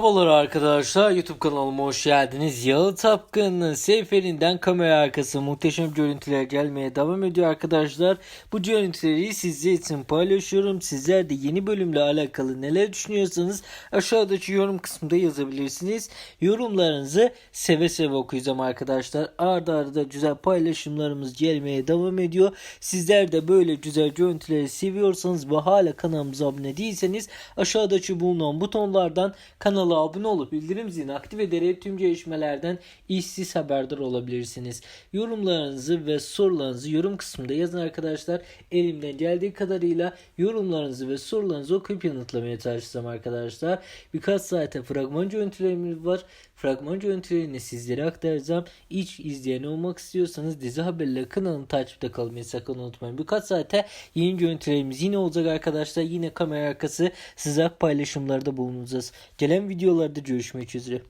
Merhabalar arkadaşlar YouTube kanalıma hoş geldiniz. Yalı Tapkan'ın seferinden kamera arkası muhteşem görüntüler gelmeye devam ediyor arkadaşlar. Bu görüntüleri sizler için paylaşıyorum. Sizler de yeni bölümle alakalı neler düşünüyorsanız aşağıdaki yorum kısmında yazabilirsiniz. Yorumlarınızı seve seve okuyacağım arkadaşlar. Arda arda güzel paylaşımlarımız gelmeye devam ediyor. Sizler de böyle güzel görüntüleri seviyorsanız ve hala kanalımıza abone değilseniz aşağıdaki bulunan butonlardan kanala abone olup bildirim zilini aktif ederek tüm gelişmelerden işsiz haberdar olabilirsiniz. Yorumlarınızı ve sorularınızı yorum kısmında yazın arkadaşlar. Elimden geldiği kadarıyla yorumlarınızı ve sorularınızı okuyup yanıtlamaya çalışacağım arkadaşlar. Birkaç saate fragman görüntülerimiz var. Fragman görüntülerini sizlere aktaracağım. İlk izleyen olmak istiyorsanız dizi haberleri kanalını takipte kalmayı sakın unutmayın. Birkaç saate yeni görüntülerimiz yine olacak arkadaşlar. Yine kamera arkası size paylaşımlarda bulunacağız. Gelen videolarda görüşmek üzere.